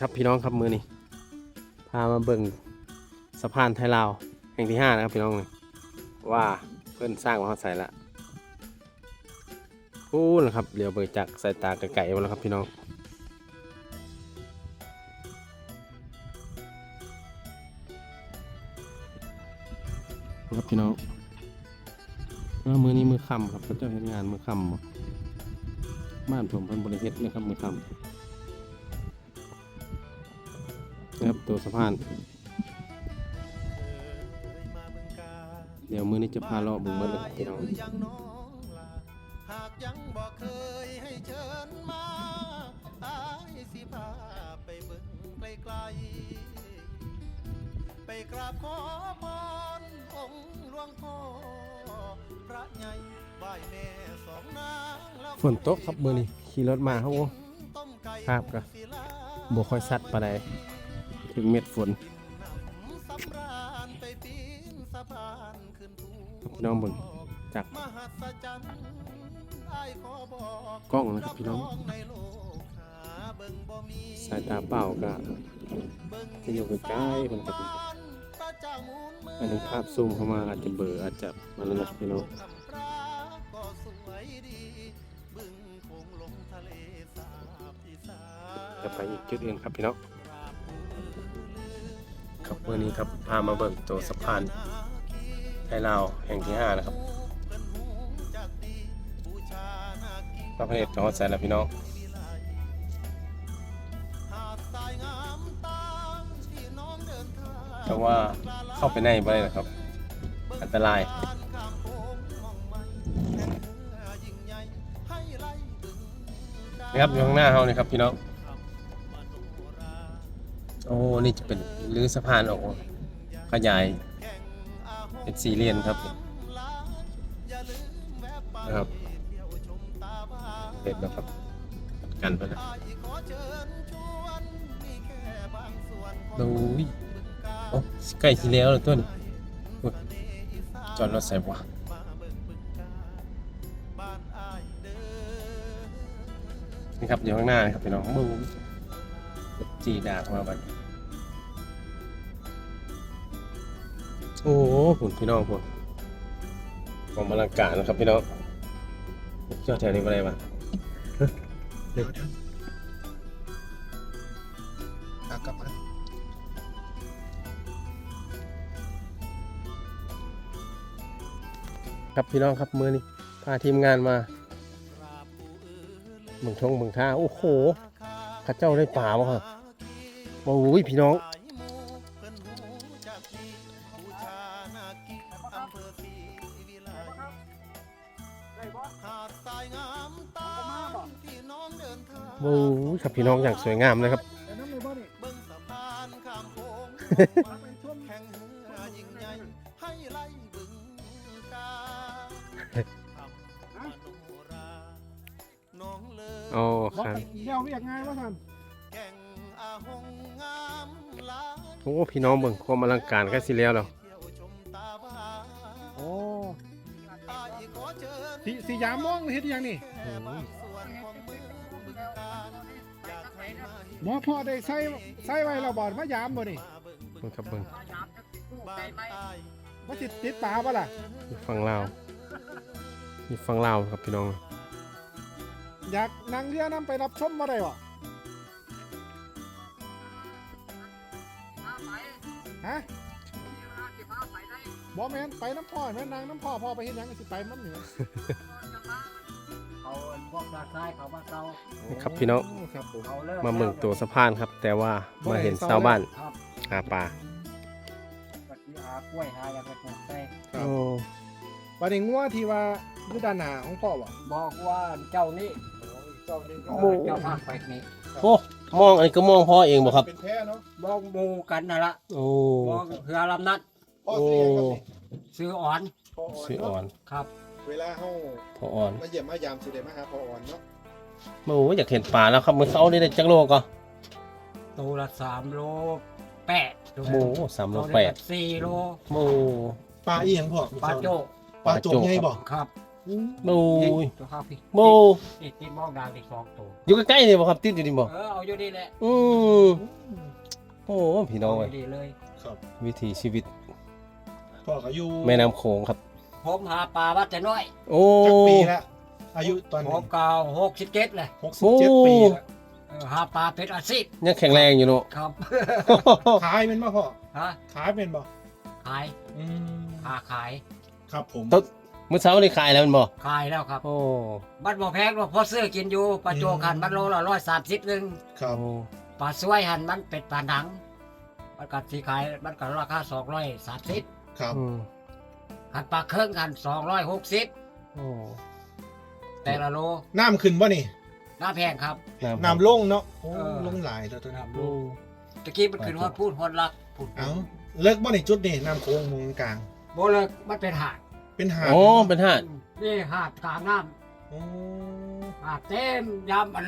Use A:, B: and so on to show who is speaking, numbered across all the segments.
A: ครับพี่น้องครับมือนี่พามาเบิ่งสะพานไทยลาวแห่งที่ห้านะครับพี่น้องนี่ว่าเพิ่อนสร้างมาเขาใส่ละพูดนะครับเดี๋ยวเบิ่งจากสายตาไกลๆมาแล้วครับพี่น้องครับพี่น้องเออมือนี้มือค่ำครับเขาเจ้าเฮ็ดงานมือค่ำบ้านผมเพิ่นบริเฮ็ดนะครับมือค่ำ ครับตัวสะพาน เดี๋ยวมือนี้จะพาเลาะบึงเบิดเลยพี่น้อง
B: หากยังบอกเคยให้เชิญมาอายสิพาไปเบิ่งไกลๆไปกราบขอพรองค์หลวงพ่อพระใหญ่ไหว้แม่สองนาง
A: ฝนตกครับมือนี้ขี่รถมาเขาโอ้
B: ต้มไก่
A: ครับก็บ่ค่อยซัตว์ปานใด ถึงเม็ดฝน
B: พี่น้
A: องเบิ่งจาก
B: ก
A: ล้องนะครับพี่น้องสายตาเปล่าก็จะอยู่ใกล้ๆมันก็เป็น
B: พระเจ้ามูลเมือง
A: อันนี้ภาพซูมเข้ามาอาจจะเบลออาจจะมันนั่นะพี่น้องจะไปอีกจุดอื่นครับพี่น้อง ครับเมื่อนี้ครับพามาเบิกตัวสะพานไทยลาวแห่งที่ห้านะครับ
B: พ
A: ระเพศจังหวัแสนแล้วพี่น้องแต่ว่าเข้าไปในไม่ได้นะครับ อันตราย
B: นะ
A: ครับอยู่ข้างหน้าเราเนี่ยครับพี่น้อง
B: นี่
A: จะเป็นรื้อสะพานออกขยายเป็นสี่เลนครับนะครับ
B: เส
A: ร็จแล้วครับกันไปแล้ว
B: อ้ายขอเชิญชวนนี่แค่บางส่วนของ
A: ดูย
B: บึงกาฬ
A: โอ้ใกล้ที่แล้วเลยต้นจอดรถใส่บ่
B: มาเบิ่งบึงกาฬบ้านอ้ายเด้อ
A: นี่ครับอยู่ข้างหน้านะครับพี่น้องมือจีดากมาบัด โอ้โหหุ่นพี่น้องหุ่นความอลังการนะครับพี่น้องเจ้าแถวนี้อะไรวะ
C: เอากลับมา
A: ครับพี่น้องครับมือนี้พาทีมงานมาเมืองทงเมืองท่าโอ้โหข้าเจ้าได้ป่าวะครับโอ้ยพี่น้อง
B: พี่น้องอ
A: ย่างสวยงามเลยครับ
C: แต่น้ำในบ่อนี่
B: เบิ่งสะพานข้ามโขง
C: ไปชม
B: แข่งเรือยิ่งใหญ่ให้ไล่บึงกาทำมโนราน้องเลย
A: โอ้
C: บ่
A: ครับ
C: เดี๋ยวเรียกไงว่าท่าน
B: แก่งอาหงงามหลาย
A: โอ้พี่น้องเบิ่งความอลังการใกล้สิแล้วแล้ว
B: เที่ยวชมตาบ้า
C: โอ้
B: อ้ายขอเชิญ
C: สีสียามมองเฮ็ดอีหยังนี่
B: ห้มาเห็น
C: หมอพ่อได้ใส่ใส่ไว้แล้วบ่มายามบ่นี่
B: มาเบิ่ง
A: เบิ่งครับเบิ่ง
B: บ้านอ้าย
C: บ่สิติดตาบ่ล่ะ
A: นี่ฟังลาวนี่ฟังลาวครับพี่น้อง
C: อยากนั่งเรือนํไปรับชมบ่ได้บ่ฮะบ่แม่นไปน้ำพ่อแม่นนางน้ำพ่อพ่อไปเฮ็ดหยังก็สิไปมันเหนือ
D: เอาพวกตาซ้ายเขามาเตา
A: นี่ครับพี่น้อง
C: โครับผม
D: เอาเลิก
A: มาเมืองตัวสะพานครับ แต่ว่ามาเห็นชาวบ้าน
D: ครับ
A: หาปลา
D: ปฏิหากล้วยหาอยากไปปลูกได้
C: ครับ
A: โอ้
C: บัดนี้งัวที่ว่าอยู่ด้านหน้าของพ่อบ่
D: บอกว่าเจ้านี่เจ้านี่ก็เจ้าภาคไปนี่
A: โอ้มองอันนี้ก็มองพ่อเองบ่ครับ
C: เป็นแพ้เนาะ
D: บอกหมูกันนั่นละ
A: โอ้
D: บอกเรือลำนัด
C: พ่อ
A: โอ้
C: เสียครับนี่
D: ซื้ออ่อน
C: พ่ออ่อน
A: สิอ่อน
D: ครับ
C: เวลาเฮา
A: พ่ออ่อน
C: มาเยี่ยมมายามสิได้มาหาพ่ออ่อนเนาะ
A: โอ้อยากเห็นปลาแล้วครับมื้อเช้านี่ได้จักโลก็
D: ตัวละสามโลแปด
A: โอ้สามโล
D: ตัวละ
A: แปด
D: สี่โล
A: โอ้
C: ปลาอีหยังพ่อ
D: ปลาโจ
C: ปลาโจกใหญ่บ่
D: ครับ
A: โอ้ย
D: ตัวข้าวพี่
A: โม
D: ติดติดมองดาวอีกสองตัว
A: อยู่ใกล้ๆนี่บ่ครับติดอยู่นี่บ่
D: เออเอาอยู่นี่แหละ
A: อืมโอ้พี่น้อง
D: เอา
A: เอ้ย
D: ยู่นี่เลย
C: ครับ
A: วิถีชีวิต
C: พ่อก็อยู่
A: แม่น้ำโขงครับ
D: ผมหาปลาวัดแต่น้อย
A: โอ้
C: จักปีแล้วอายุตอน
D: ผ
C: นี้
D: มเก่าหกสิบเจ็ดเลย
C: หกสิบเจ็ดปีแล้ว
D: เออหาปลาเป็นอาชีพ
A: ยังแข็งแรงอยู่เนาะ
D: ครับ
C: ขายเป็นบ่พ่อ
D: ฮะ
C: ขายเป็นบ่
D: ขาย
C: อืม
D: หาขาย
C: ครับผม
A: ต้นมื้อเช้านี่ขายแล้วแมันบ่
D: ขายแล้วครับ
A: โอ้
D: บัดบ่แพงหรอกพอซื้อกินอยู่ปลาโจกหันมันโลละร้อยสามสิบหนึ่ง
C: ครับ
A: โอ้
D: ปลาสวยหันมันเป็นปลาหนัง มันก็สีขายมันก็ราคาสองร้อยสามสิบ
C: ครับ
A: อืม
D: หันปลาเครื่องหันสองร้อยหกสิบ
A: โอ้
D: แต่ละโล
C: น้ำขึ้นบ่นี่
D: น้าแพงครับ
C: น้ำลงเนาะโอ้
D: เออ
C: ลงหลายแล้วตัวน้
D: น้ำลงตะกี้มันขึ้นฮอดพูดฮอดรักพูดำ
C: เอ้าเลิกบ่นี่จุดนี่น้ำโค้งมงกลาง
D: โบเลิกมันเป็นหาด
C: เป็นหาด
A: โอ้เป็นหาด
D: นี่หาดกลางน้
C: โอ้ำ
D: หาดเต็มยามมัน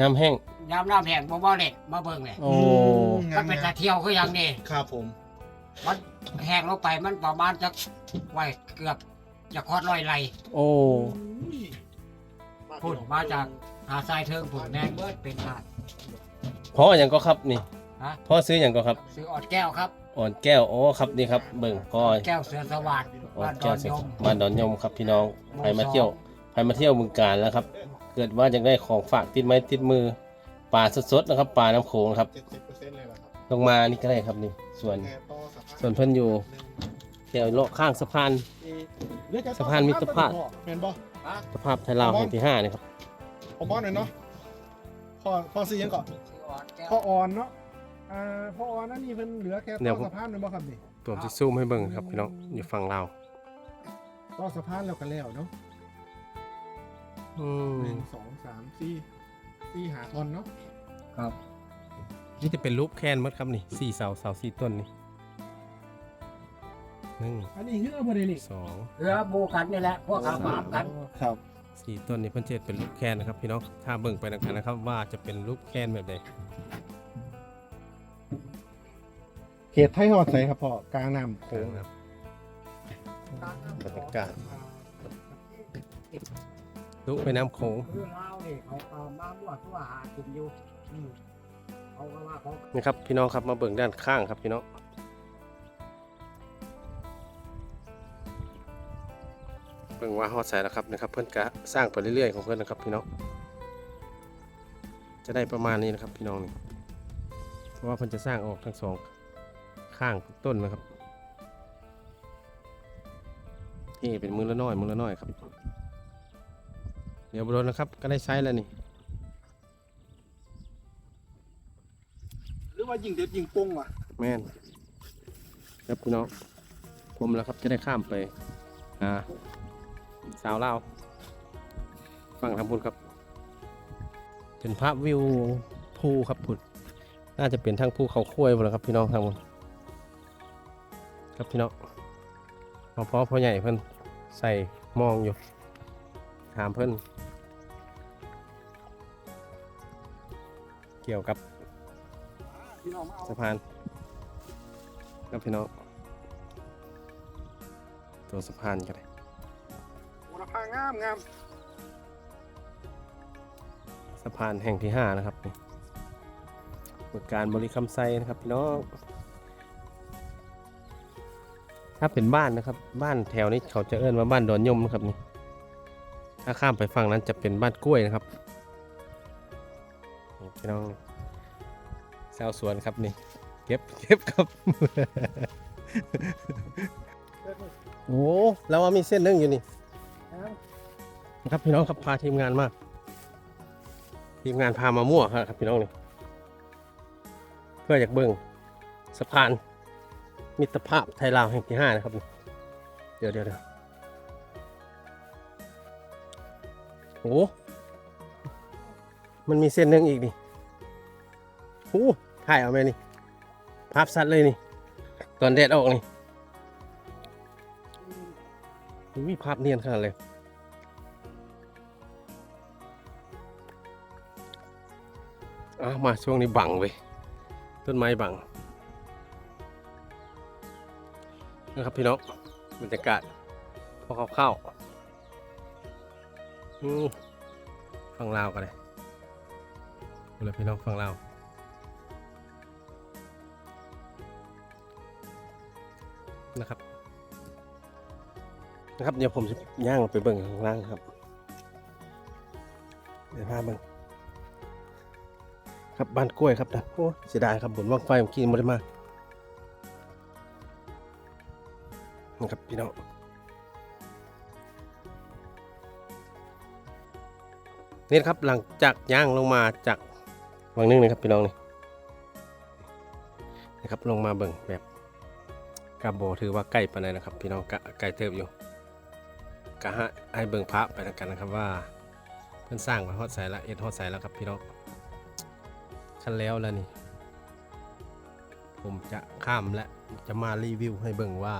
A: น้ำแห้ง
D: ยามน้ำแห้งบ่บ่เล็ดมาเบิ่งเลย
A: โอ้
C: งา
D: มัน
C: ม
D: เป็น
C: งา
D: ตะเที่ยวคืออย่างนี้
C: ครับผม
D: มันแห้งลงไปมันประมาณจะไว้เกือบจะคอดร้อยไหล
A: โอ้
D: พุ่นมาจากหาทรายเทิงพุ่นแมงเบิดเป็นหาด
A: พ่ออย่างก็ครับนี่
D: ฮะ
A: พ่อซื้ออย่างก็ครับ
D: ซื้อออดแก้วครับ
A: อ่อนแก้วโอ้ครับนี่ครับเบิ่งพ่อ
D: แก้วเสือสวัสดิ์
A: อ่อ
D: บ้านนด
A: แก้
D: อ
A: วนเสร็จ
D: ยม
A: บ้านดอนยมครับพี่น้องใครมาเที่ยวใครมาเที่ยวบึงการแล้วครับ เกิดว่าอยากได้ของฝากติดไม้ติดมือปลาสดๆนะครับปลาน้ำโขงนะครับ
C: เจ็ดสิบเปอร์เซ็นต์เลยเหรอครับ
A: ลงมานี่ก็ได้ครับนี่ส่วน
C: แค่ต่อ สะพาน
A: ส่วนเพิ่นอยู่แถวเลาะข้างสะพาน
C: เรียกแค่ต่อ
A: สะพานมิตรภาพ
C: แม่นบ่
A: สภาพไทยลาวแห่งที่ห้านี่ครับ
C: ผมบอกหน่อยเนาะพ่อพ่อซื้อยังก่อน
D: ซื้อออดแก้ว
C: พ่ออ่อนเนาะอ่าพ่ออ่อนนั่นนี่เพิ่นเหลือแค่
A: เดี๋
C: ต่
A: ยว
C: อ
A: ผม
C: สะพานแม่นบ่ครับนี่
A: ตัวที่ซูมให้เบิ่งครับพี่น้องอยู่ฝั่งลาว
C: ต่อสะพานแล้วก็แล้วเนาะ
A: อืม
C: หนึ่งสองสามสี่สี่หาทอนเนาะ
D: ครับ
A: นี่จะเป็นรูปแคนหมดครับนี่สี่เสาเสาสี่ต้นนี่ หนึ่ง
C: อันนี้คือเอาบ่ได้นี่
A: สอง
D: เรือบูกันนี่แหละพวกเขาหมามกัน
C: ครับ
A: สี่ต้นนี่เพิ่นเจ็ดเป็นรูปแคนนะครับ พี่น้องถ้าเบิ่งไปนักันนะครับ ว่าจะเป็นรูปแคนแบบใด
C: เขตไทยฮอดใสครับพ่อกลางน้ำโขง
A: ครับบรรยากาศลุกไปน้ำโขง
D: คือเราเนี่ยเขาเอามาบวชตัวหากินอยู่อืมเขาก็ว่าเขา
A: นี่ครับพี่น้องครับมาเบิ่งด้านข้างครับพี่น้อง เบิ่งว่าฮอดใส่แล้วครับนะครับ เพิ่นกะสร้างไปเรื่อยๆของเพิ่นนะครับพี่น้องจะได้ประมาณนี้นะครับพี่น้องนี่เพราะว่าเพิ่นจะสร้างออกทั้งสองข้างต้นนะครับนี่เป็นมือละน้อยมือละน้อยครับ เดี๋ยวบรนนะครับก็ได้ใช้แล้วนี่
C: หรือว่ายิงเด็ดยิงปุ้งว่ะ
A: แม่นครับพี่น้องผมแล้วครับจะได้ข้ามไปอ่า สาวลาวฝั่งทางพุนครับเป็นภาพวิวภูครับพุนน่าจะเป็นทั้งภูเขาคุ้ยหมดแล้วครับพี่น้องทางพุนครับพี่น้องพอพอพ่อใหญ่เพิ่นใส่มองอยู่ ถามเพิ่นเกี่ยวกับสะพานครับพี่น้องตัวสะพานกันเลย
C: โอ้ราคางามงาม
A: สะพานแห่งที่ห้านะครับนี่บริการบริคำไซนะครับพี่น้องถ้าเป็นบ้านนะครับ บ้านแถวนี้เขาจะเอิ้นว่าบ้านดอนยมนะครับนี่ถ้าข้ามไปฝั่งนั้นจะเป็นบ้านกล้วยนะครับพี่น้องชาวสวนครับนี่ เก็บเก็บครับ โอ้แล้วว่ามีเส้นนึงอยู่นี่ นะครับพี่น้องครับพาทีมงานมาทีมงานพามามั่วครับพี่น้องนี่เพื่ออยากเบิ่งสะพานมิตรภาพไทยลาวแห่งที่ห้านะครับเดี๋ยวเดี๋ยวเดี๋ยวโอ้มันมีเส้นหนึงอีกนี่โอ้ถ่ายเอาไหมนี่ภาพสัตว์เลยนี่ ตอนแดดออกนี่มีภาพเนียนขนาดเลย มาช่วงนี้บังเว้ยต้นไม้บังนะครับพี่น้องบรรยากาศพอเข้าเข้าฟังลาวกันเลยดูแลพี่น้องฟังลาวนะครับ นะครับ เดี๋ยวผมจะย่างลงไปเบิ่งข้างล่างครับ เดี๋ยวพาเบิ่ง ครับบ้านกล้วยครับนะโอ้เสียดายครับบนว่างไฟเมื่อกี้ไม่ได้มานะครับพี่น้องนี่ครับหลังจากย่างลงมาจากวังนึงนะครับพี่น้องนี่นะครับลงมาเบิ่งแบบกาโบถือว่าใกล้ปานใดนะครับ พี่น้องกะใกล้เติบอยู่กะให้เบิ่งพระไปแล้วกันนะครับว่าเพิ่นสร้างไว้ฮอดใสละเอ็ดฮอดใสแล้วครับพี่น้อง ขั้นแล้วแล้วนี่ ผมจะข้ามและจะมารีวิวให้เบิ่งว่า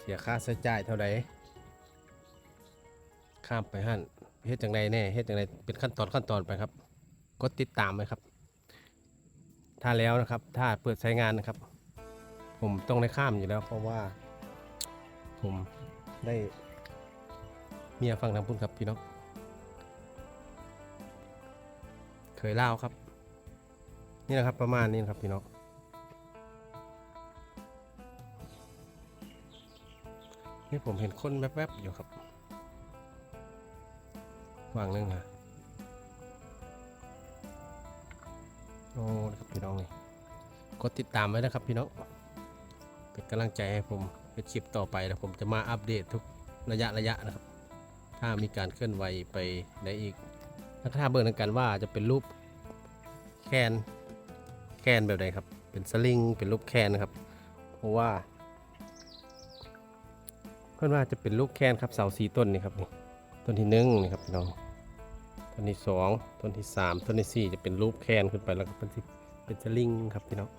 A: เสียค่าใช้จ่ายเท่าไหร่ข้ามไปหั่นเฮ็ดจังไดแน่เฮ็ดจังไดเป็นขั้นตอนขั้นตอนไปครับ กดติดตามไว้ครับ ถ้าแล้วนะครับ ถ้าเปิดใช้งานนะครับ ผมต้องได้ข้ามอยู่แล้ว เพราะว่า ผมได้เมียฟังทางพุ่นครับพี่น้องเคยเล่าครับ นี่นะครับประมาณนี้นะครับพี่น้องนี่ผมเห็นคนแวบๆอยู่ครับวางนึงฮะโอ้ครับพี่น้องนี่กดติดตามไว้นะครับพี่น้องเป็นกำลังใจให้ผมเป็นชิปต่อไปแล้วผมจะมาอัปเดตทุกระยะระยะนะครับ ถ้ามีการเคลื่อนไหวไปในอีกถ้าเบิ่งกันว่าจะเป็นรูปแคน แคนแบบไหนครับ เป็นสลิง เป็นรูปแคนนะครับ เพราะว่า เพื่อนว่าจะเป็นลูกแคนครับเสาสีต้นนี่ครับนี่ต้นที่หนึ่งนี่ครับพี่น้องต้นที่สองต้นที่สามต้นที่สี่จะเป็นรูปแคนขึ้นไปแล้วก็เป็นเป็นสลิงครับพี่น้อง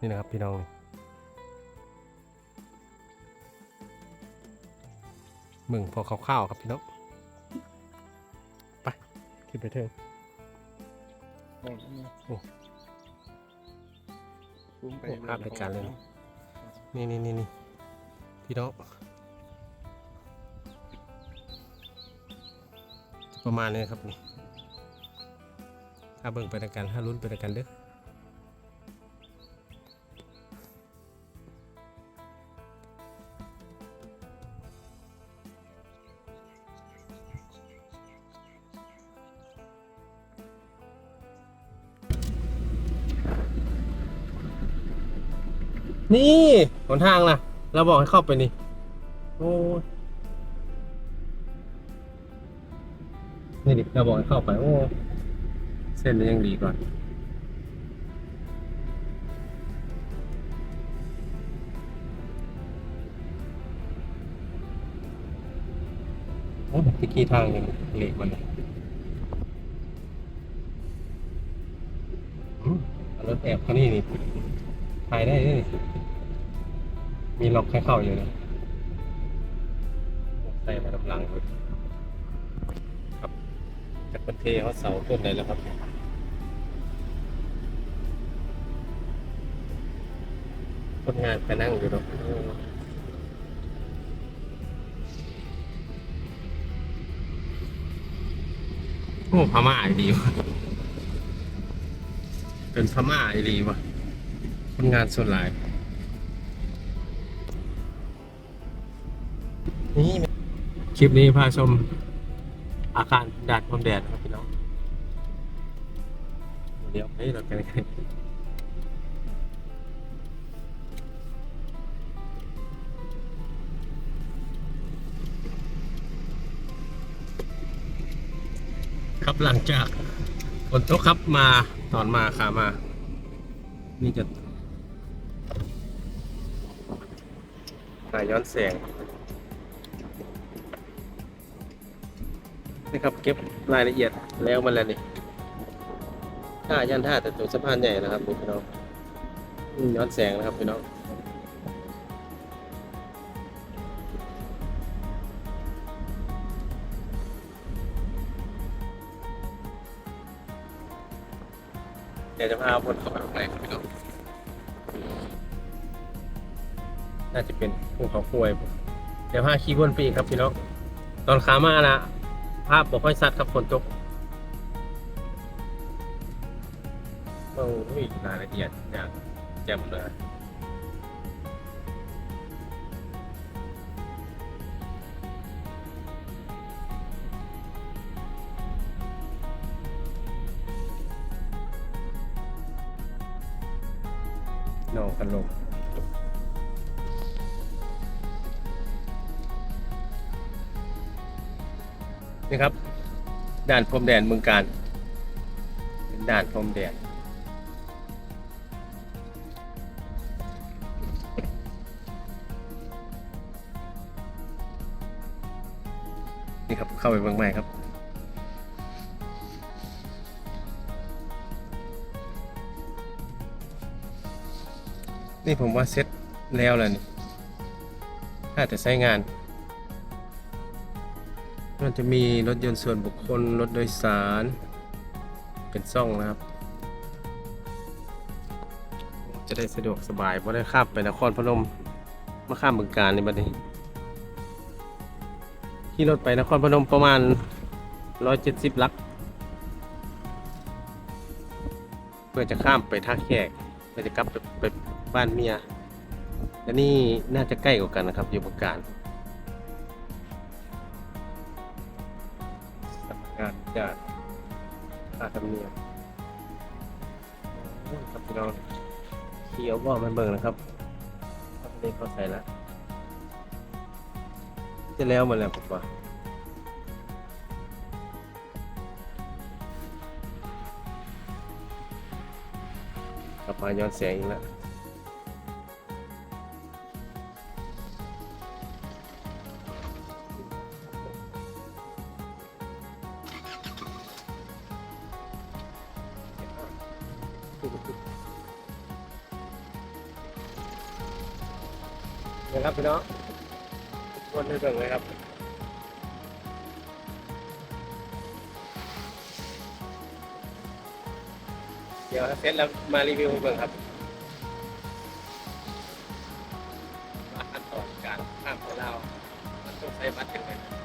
A: นี่นะครับพี่น้องมึงพอคร่าวๆครับพี่น้องไปขึ้นไปเถอะ
C: คุ้มไป
A: โอ้ภาพรายการเลยนะนี่นี่นี่นี่พี่น้องประมาณนี้ครับนี่ถ้าเบิ่งไปด้วยกันถ้าลุ้นไปด้วยกันเด้อ นี่หนทางล่ะ เราบอกให้เข้าไปนี่โอ้ยนี่ดิเราบอกให้เข้าไป โอ้ เส้นนี้ยังดีกว่าโอ้ตะกี้ทางยังเละมันอืมรถแอบเขานี่นี่ ถ่ายได้ด้วยมีล็อกให้เข้าอยู่นะใส่มาดับหลังเลยครับจากประเทศเขาเสาต้นไหนแล้วครับคนงานไปนั่งอยู่เนาะโอ้พม่าไอ้ดีวะเป็นพม่าไอ้ดีวะ คนงานส่วนหลาย นี่คลิปนี้พาชมอาคารดาดพรมแดดครับพี่น้องเดี๋ยวให้เรากันกันครับหลังจากฝนตกครับมาตอนมาขามา นี่จะ ถ่ายย้อนแสงนะครับเก็บรายละเอียดแล้วมันแล้วนี่ท่ายันท่าแต่ตัวสะพานใหญ่นะครับพี่น้องย้อนแสงนะครับพี่น้องเดี๋ยวจะพาบนเข้าไป ภูเขาควยเดี๋ยวพาขี่วนไปอีกครับพี่น้องตอนขามานะภาพบ่ค่อยชัดครับฝนตกโอ้ยรายละเอียดอย่างแจ่มเลยนองกันลง นี่ครับ ด่านพรมแดนเมืองการเป็นด่านพรมแดนนี่ครับเข้าไปเมืองใหม่ครับนี่ผมว่าเซ็ตแล้วแหละนี่ถ้าแต่ใช้งาน มันจะมีรถยนต์ส่วนบุคคล รถโดยสาร เป็นซ่องนะครับ จะได้สะดวกสบายเพราะได้ข้ามไปนครพนม มาข้ามบึงการในบัดนี้ขี่รถไปนครพนมประมาณ 170 ลัก เพื่อจะข้ามไปท่าแขกเพื่อจะกลับไปไปบ้านเมียและนี่น่าจะใกล้กว่ากันนะครับอยู่บึงการ บว่ามันเบิ่งนะครับทำได้เข้าใส่แล้วจะแล้วหมาแล้วผมว่ากลับมาย้อนแสงอีกแล้ว นะครับพี่น้องวนให้เบิ่งเลยครับเดี๋ยวเสร็จแล้วมารีวิวให้เบิ่งครับว่าขั้นตอนการข้ามไปลามันต้องใช้บัตรยังไง